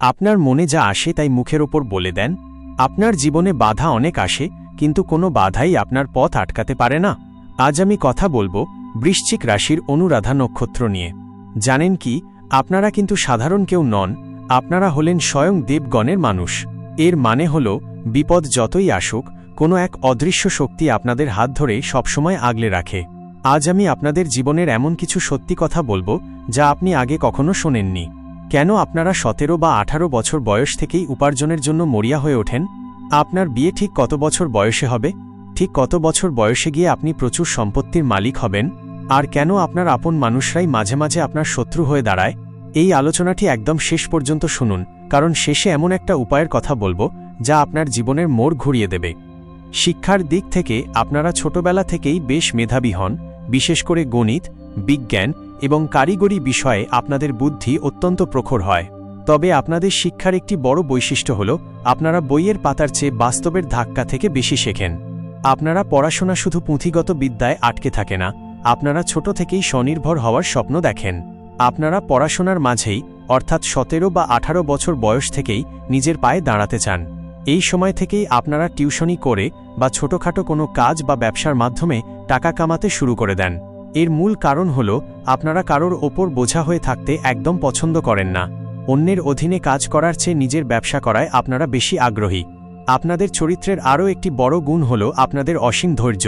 আপনার মনে যা আসে তাই মুখের ওপর বলে দেন। আপনার জীবনে বাধা অনেক আসে, কিন্তু কোনো বাধাই আপনার পথ আটকাতে পারে না। আজ আমি কথা বলব বৃশ্চিক রাশির অনুরাধা নক্ষত্র নিয়ে। জানেন কি, আপনারা কিন্তু সাধারণ কেউ নন, আপনারা হলেন স্বয়ং দেবগণের মানুষ। এর মানে হল, বিপদ যতই আসুক, কোনো এক অদৃশ্য শক্তি আপনাদের হাত ধরে সবসময় আগলে রাখে। আজ আমি আপনাদের জীবনের এমন কিছু সত্যি কথা বলব, যা আপনি আগে কখনো শোনেননি। কেন আপনারা সতেরো বা আঠারো বছর বয়স থেকেই উপার্জনের জন্য মরিয়া হয়ে ওঠেন? আপনার বিয়ে ঠিক কত বছর বয়সে হবে? ঠিক কত বছর বয়সে গিয়ে আপনি প্রচুর সম্পত্তির মালিক হবেন? আর কেন আপনার আপন মানুষরাই মাঝে মাঝে আপনার শত্রু হয়ে দাঁড়ায়? এই আলোচনাটি একদম শেষ পর্যন্ত শুনুন, কারণ শেষে এমন একটা উপায়ের কথা বলব, যা আপনার জীবনের মোড় ঘুরিয়ে দেবে। শিক্ষার দিক থেকে আপনারা ছোটবেলা থেকেই বেশ মেধাবী হন, বিশেষ করে গণিত, বিজ্ঞান এবং কারিগরি বিষয়ে আপনাদের বুদ্ধি অত্যন্ত প্রখর হয়। তবে আপনাদের শিক্ষার একটি বড় বৈশিষ্ট্য হল, আপনারা বইয়ের পাতার চেয়ে বাস্তবের ধাক্কা থেকে বেশি শেখেন। আপনারা পড়াশোনা শুধু পুঁথিগত বিদ্যায় আটকে থাকে না, আপনারা ছোট থেকেই স্বনির্ভর হওয়ার স্বপ্ন দেখেন। আপনারা পড়াশোনার মাঝেই, অর্থাৎ সতেরো বা আঠারো বছর বয়স থেকেই নিজের পায়ে দাঁড়াতে চান। এই সময় থেকেই আপনারা টিউশনি করে বা ছোটখাটো কোনো কাজ বা ব্যবসার মাধ্যমে টাকা কামাতে শুরু করে দেন। এর মূল কারণ হল, আপনারা কারোর ওপর বোঝা হয়ে থাকতে একদম পছন্দ করেন না। অন্যের অধীনে কাজ করার চেয়ে নিজের ব্যবসা করায় আপনারা বেশি আগ্রহী। আপনাদের চরিত্রের আরও একটি বড় গুণ হল আপনাদের অসীম ধৈর্য।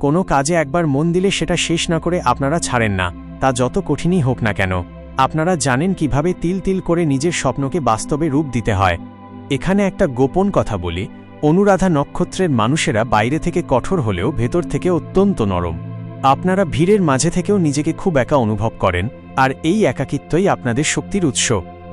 কোনো কাজে একবার মন দিলে সেটা শেষ না করে আপনারা ছাড়েন না, তা যত কঠিনই হোক না কেন। আপনারা জানেন কীভাবে তিল তিল করে নিজের স্বপ্নকে বাস্তবে রূপ দিতে হয়। এখানে একটা গোপন কথা বলি, অনুরাধা নক্ষত্রের মানুষেরা বাইরে থেকে কঠোর হলেও ভেতর থেকে অত্যন্ত নরম। আপনারা ভিড়ের মাঝে থেকেও নিজেকে খুব একা অনুভব করেন, আর এই একাকিত্বই আপনাদের শক্তির উৎস।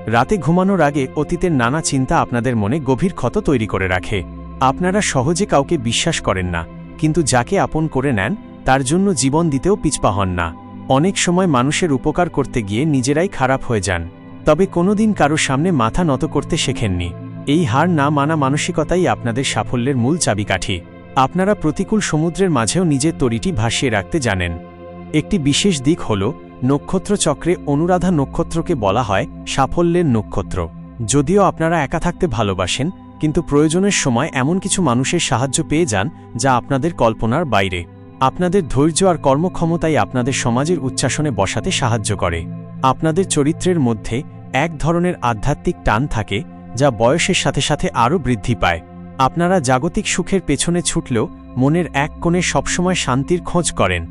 রাতে ঘুমানোর আগে অতীতের নানা চিন্তা আপনাদের মনে গভীর ক্ষত তৈরি করে রাখে। আপনারা সহজে কাউকে বিশ্বাস করেন না, কিন্তু যাকে আপন করে নেন, তার জন্য জীবন দিতেও পিছপা হন না। অনেক সময় মানুষের উপকার করতে গিয়ে নিজেরাই খারাপ হয়ে যান, তবে কোনোদিন কারও সামনে মাথা নত করতে শেখেননি। এই হার না মানা মানসিকতাই আপনাদের সাফল্যের মূল চাবিকাঠি। আপনারা প্রতিকূল সমুদ্রের মাঝেও নিজের তরিটি ভাসিয়ে রাখতে জানেন। একটি বিশেষ দিক হল, নক্ষত্র চক্রে অনুরাধা নক্ষত্রকে বলা হয় সাফল্যের নক্ষত্র। যদিও আপনারা একা থাকতে ভালোবাসেন, কিন্তু প্রয়োজনের সময় এমন কিছু মানুষের সাহায্য পেয়ে যান, যা আপনাদের কল্পনার বাইরে। আপনাদের ধৈর্য আর কর্মক্ষমতাই আপনাদের সমাজের উচ্চাসনে বসাতে সাহায্য করে। আপনাদের চরিত্রের মধ্যে এক ধরনের আধ্যাত্মিক টান থাকে, যা বয়সের সাথে সাথে আরও বৃদ্ধি পায়। আপনারা জাগতিক সুখের পেছনে ছুটলেও মনের এক কোণে সবসময় শান্তির খোঁজ করেন।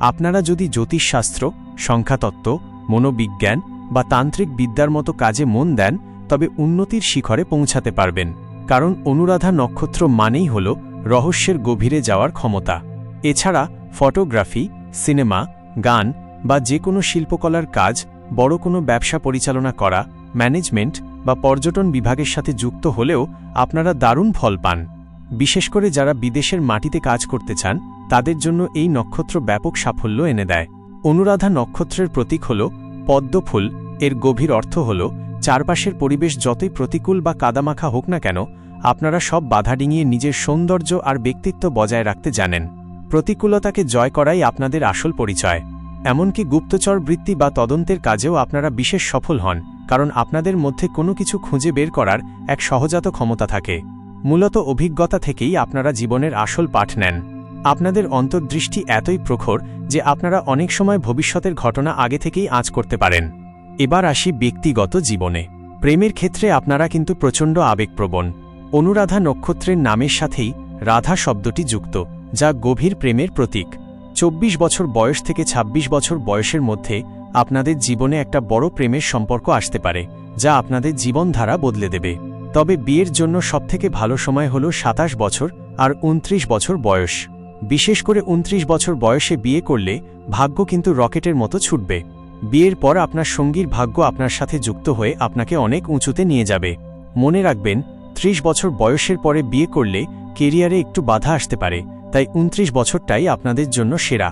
আপনারা যদি জ্যোতিষশাস্ত্র, সংখ্যাতত্ত্ব, মনোবিজ্ঞান বা তান্ত্রিক বিদ্যার মতো কাজে মন দেন, তবে উন্নতির শিখরে পৌঁছাতে পারবেন। কারণ অনুরাধা নক্ষত্র মানেই হল রহস্যের গভীরে যাওয়ার ক্ষমতা। এছাড়া ফটোগ্রাফি, সিনেমা, গান বা যে কোনো শিল্পকলার কাজ, বড় কোনো ব্যবসা পরিচালনা করা, ম্যানেজমেন্ট বা পর্যটন বিভাগের সাথে যুক্ত হলেও আপনারা দারুণ ফল পান। বিশেষ করে যারা বিদেশের মাটিতে কাজ করতে চান, তাদের জন্য এই নক্ষত্র ব্যাপক সাফল্য এনে দেয়। অনুরাধা নক্ষত্রের প্রতীক হল পদ্মফুল, এর গভীর অর্থ হল, চারপাশের পরিবেশ যতই প্রতিকূল বা কাদামাখা হোক না কেন, আপনারা সব বাধা ডিঙিয়ে নিজের সৌন্দর্য আর ব্যক্তিত্ব বজায় রাখতে জানেন। প্রতিকূলতাকে জয় করাই আপনাদের আসল পরিচয়। এমনকি গুপ্তচর বৃত্তি বা তদন্তের কাজেও আপনারা বিশেষ সফল হন। কারণ আপনাদের মধ্যে কোনো কিছু খুঁজে বের করার এক সহজাত ক্ষমতা থাকে। মূলত অভিজ্ঞতা থেকেই আপনারা জীবনের আসল পাঠ নেন। আপনাদের অন্তর্দৃষ্টি এতই প্রখর যে আপনারা অনেক সময় ভবিষ্যতের ঘটনা আগে থেকেই আঁচ করতে পারেন। এবার আসি ব্যক্তিগত জীবনে। প্রেমের ক্ষেত্রে আপনারা কিন্তু প্রচণ্ড আবেগপ্রবণ। অনুরাধা নক্ষত্রের নামের সাথেই রাধা শব্দটি যুক্ত, যা গভীর প্রেমের প্রতীক। চব্বিশ বছর বয়স থেকে ২৬ বছর বয়সের মধ্যে আপনাদের জীবনে একটা বড় প্রেমের সম্পর্ক আসতে পারে, যা আপনাদের জীবনধারা বদলে দেবে। তবে বিয়ের জন্য সবথেকে ভালো সময় হল সাতাশ বছর আর ২৯ বছর বয়স। বিশেষ করে ২৯ বছর বয়সে বিয়ে করলে ভাগ্য কিন্তু রকেটের মতো ছুটবে। বিয়ের পর আপনার সঙ্গীর ভাগ্য আপনার সাথে যুক্ত হয়ে আপনাকে অনেক উঁচুতে নিয়ে যাবে। মনে রাখবেন ৩০ বছর বয়সের পরে বিয়ে করলে কেরিয়ারে একটু বাধা আসতে পারে, তাই ২৯ বছরটাই আপনাদের জন্য সেরা।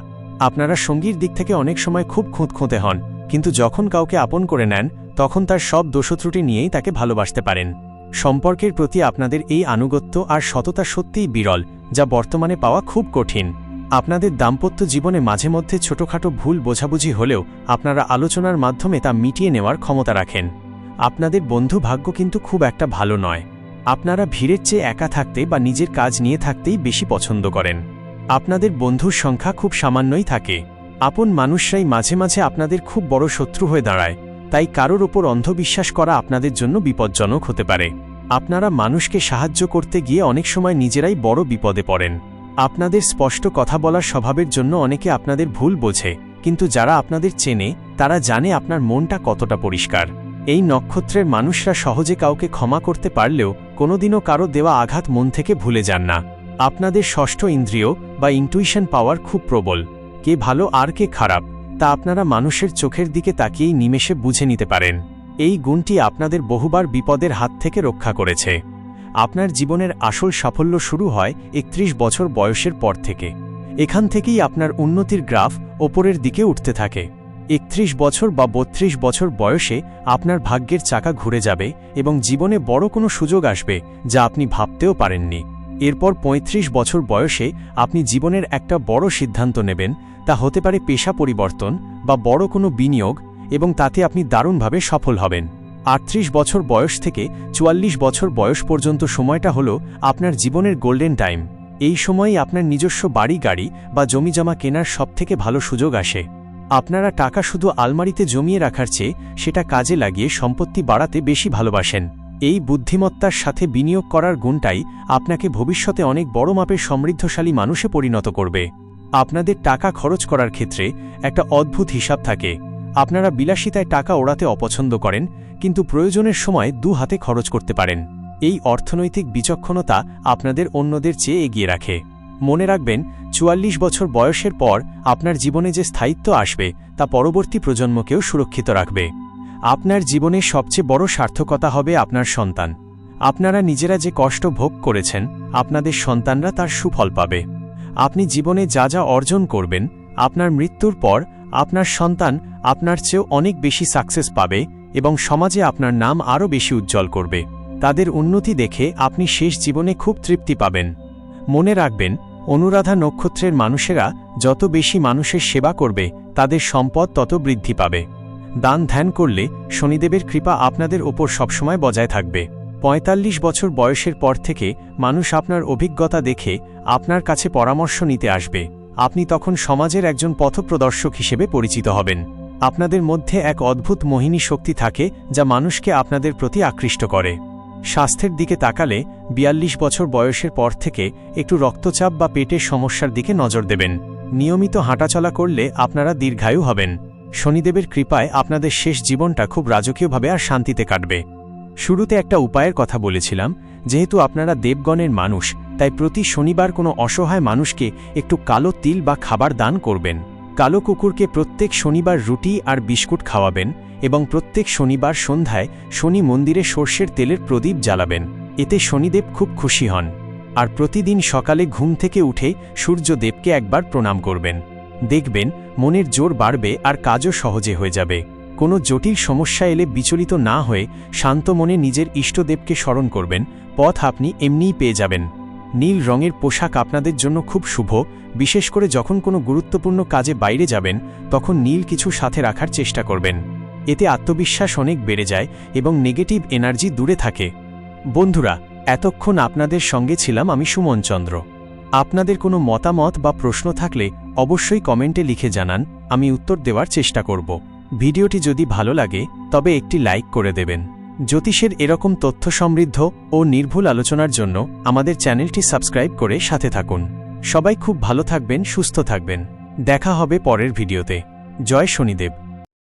আপনারা সঙ্গীর দিক থেকে অনেক সময় খুব খুঁতখুঁতে হন, কিন্তু যখন কাউকে আপন করে নেন, তখন তার সব দোষত্রুটি নিয়েই তাকে ভালোবাসতে পারেন। সম্পর্কের প্রতি আপনাদের এই আনুগত্য আর সততা সত্যিই বিরল, যা বর্তমানে পাওয়া খুব কঠিন। আপনাদের দাম্পত্য জীবনে মাঝে মধ্যে ছোটখাটো ভুল বোঝাবুঝি হলেও আপনারা আলোচনার মাধ্যমে তা মিটিয়ে নেওয়ার ক্ষমতা রাখেন। আপনাদের বন্ধু ভাগ্য কিন্তু খুব একটা ভালো নয়। আপনারা ভিড়ের চেয়ে একা থাকতে বা নিজের কাজ নিয়ে থাকতেই বেশি পছন্দ করেন। আপনাদের বন্ধুর সংখ্যা খুব সামান্যই থাকে। আপন মানুষরাই মাঝে মাঝে আপনাদের খুব বড় শত্রু হয়ে দাঁড়ায়, তাই কারোর ওপর অন্ধবিশ্বাস করা আপনাদের জন্য বিপজ্জনক হতে পারে। আপনারা মানুষকে সাহায্য করতে গিয়ে অনেক সময় নিজেরাই বড় বিপদে পড়েন। আপনাদের স্পষ্ট কথা বলার স্বভাবের জন্য অনেকে আপনাদের ভুল বোঝে, কিন্তু যারা আপনাদের চেনে, তারা জানে আপনার মনটা কতটা পরিষ্কার। এই নক্ষত্রের মানুষরা সহজে কাউকে ক্ষমা করতে পারলেও কোনোদিনও কারও দেওয়া আঘাত মন থেকে ভুলে যান না। আপনাদের ষষ্ঠ ইন্দ্রিয় বা ইন্টুইশন পাওয়ার খুব প্রবল, কে ভালো আর কে খারাপ, তা আপনারা মানুষের চোখের দিকে তাকিয়েই নিমেষে বুঝে নিতে পারেন। এই গুণটি আপনাদের বহুবার বিপদের হাত থেকে রক্ষা করেছে। আপনার জীবনের আসল সাফল্য শুরু হয় একত্রিশ বছর বয়সের পর থেকে। এখান থেকেই আপনার উন্নতির গ্রাফ ওপরের দিকে উঠতে থাকে। একত্রিশ বছর বা বত্রিশ বছর বয়সে আপনার ভাগ্যের চাকা ঘুরে যাবে এবং জীবনে বড় কোনো সুযোগ আসবে যা আপনি ভাবতেও পারেননি। এরপর ৩৫ বছর বয়সে আপনি জীবনের একটা বড় সিদ্ধান্ত নেবেন, তা হতে পারে পেশা পরিবর্তন বা বড় কোনো বিনিয়োগ এবং তাতে আপনি দারুণভাবে সফল হবেন। আটত্রিশ বছর বয়স থেকে চুয়াল্লিশ বছর বয়স পর্যন্ত সময়টা হল আপনার জীবনের গোল্ডেন টাইম। এই সময়ই আপনার নিজস্ব বাড়ি, গাড়ি বা জমিজমা কেনার সবথেকে ভালো সুযোগ আসে। আপনারা টাকা শুধু আলমারিতে জমিয়ে রাখার চেয়ে সেটা কাজে লাগিয়ে সম্পত্তি বাড়াতে বেশি ভালোবাসেন। এই বুদ্ধিমত্তার সাথে বিনিয়োগ করার গুণটাই আপনাকে ভবিষ্যতে অনেক বড় মাপের সমৃদ্ধশালী মানুষে পরিণত করবে। আপনাদের টাকা খরচ করার ক্ষেত্রে একটা অদ্ভুত হিসাব থাকে। আপনারা বিলাসিতায় টাকা ওড়াতে অপছন্দ করেন, কিন্তু প্রয়োজনের সময় দু হাতে খরচ করতে পারেন। এই অর্থনৈতিক বিচক্ষণতা আপনাদের অন্যদের চেয়ে এগিয়ে রাখে। মনে রাখবেন, চুয়াল্লিশ বছর বয়সের পর আপনার জীবনে যে স্থায়িত্ব আসবে, তা পরবর্তী প্রজন্মকেও সুরক্ষিত রাখবে। আপনার জীবনে সবচেয়ে বড় সার্থকতা হবে আপনার সন্তান। আপনারা নিজেরা যে কষ্ট ভোগ করেছেন, আপনাদের সন্তানরা তার সুফল পাবে। আপনি জীবনে যা যা অর্জন করবেন, আপনার মৃত্যুর পর আপনার সন্তান আপনার চেয়েও অনেক বেশি সাকসেস পাবে এবং সমাজে আপনার নাম আরও বেশি উজ্জ্বল করবে। তাদের উন্নতি দেখে আপনি শেষ জীবনে খুব তৃপ্তি পাবেন। মনে রাখবেন, অনুরাধা নক্ষত্রের মানুষেরা যত বেশি মানুষের সেবা করবে, তাদের সম্পদ তত বৃদ্ধি পাবে। দান ধ্যান করলে শনিদেবের কৃপা আপনাদের ওপর সবসময় বজায় থাকবে। ৪৫ বছর বয়সের পর থেকে মানুষ আপনার অভিজ্ঞতা দেখে আপনার কাছে পরামর্শ নিতে আসবে। আপনি তখন সমাজের একজন পথপ্রদর্শক হিসেবে পরিচিত হবেন। আপনাদের মধ্যে এক অদ্ভুত মোহিনী শক্তি থাকে যা মানুষকে আপনাদের প্রতি আকৃষ্ট করে। স্বাস্থ্যের দিকে তাকালে ৪২ বছর বয়সের পর থেকে একটু রক্তচাপ বা পেটের সমস্যার দিকে নজর দেবেন। নিয়মিত হাঁটাচলা করলে আপনারা দীর্ঘায়ু হবেন। শনিদেবের কৃপায় আপনাদের শেষ জীবনটা খুব রাজকীয়ভাবে আর শান্তিতে কাটবে। শুরুতে একটা উপায়ের কথা বলেছিলাম, যেহেতু আপনারা দেবগণের মানুষ, তাই প্রতি শনিবার কোনো অসহায় মানুষকে একটু কালো তিল বা খাবার দান করবেন। কালো কুকুরকে প্রত্যেক শনিবার রুটি আর বিস্কুট খাওয়াবেন এবং প্রত্যেক শনিবার সন্ধ্যায় শনি মন্দিরে সর্ষের তেলের প্রদীপ জ্বালাবেন। এতে শনিদেব খুব খুশি হন। আর প্রতিদিন সকালে ঘুম থেকে উঠে সূর্যদেবকে একবার প্রণাম করবেন। দেখবেন মনের জোর বাড়বে আর কাজও সহজে হয়ে যাবে। কোনো জটিল সমস্যা এলে বিচলিত না হয়ে শান্ত মনে নিজের ইষ্টদেবকে স্মরণ করবেন, পথ আপনি এমনিই পেয়ে যাবেন। নীল রঙের পোশাক আপনাদের জন্য খুব শুভ, বিশেষ করে যখন কোনো গুরুত্বপূর্ণ কাজে বাইরে যাবেন, তখন নীল কিছু সাথে রাখার চেষ্টা করবেন। এতে আত্মবিশ্বাস অনেক বেড়ে যায় এবং নেগেটিভ এনার্জি দূরে থাকে। বন্ধুরা, এতক্ষণ আপনাদের সঙ্গে ছিলাম আমি সুমন চন্দ্র। আপনাদের কোনো মতামত বা প্রশ্ন থাকলে অবশ্যই কমেন্টে লিখে জানান, আমি উত্তর দেওয়ার চেষ্টা করব। ভিডিওটি যদি ভালো লাগে, তবে একটি লাইক করে দেবেন। জ্যোতিষের এরকম তথ্য সমৃদ্ধ ও নির্ভুল আলোচনার জন্য আমাদের চ্যানেলটি সাবস্ক্রাইব করে সাথে থাকুন। সবাই খুব ভালো থাকবেন, সুস্থ থাকবেন। দেখা হবে পরের ভিডিওতে। জয় শনিদেব।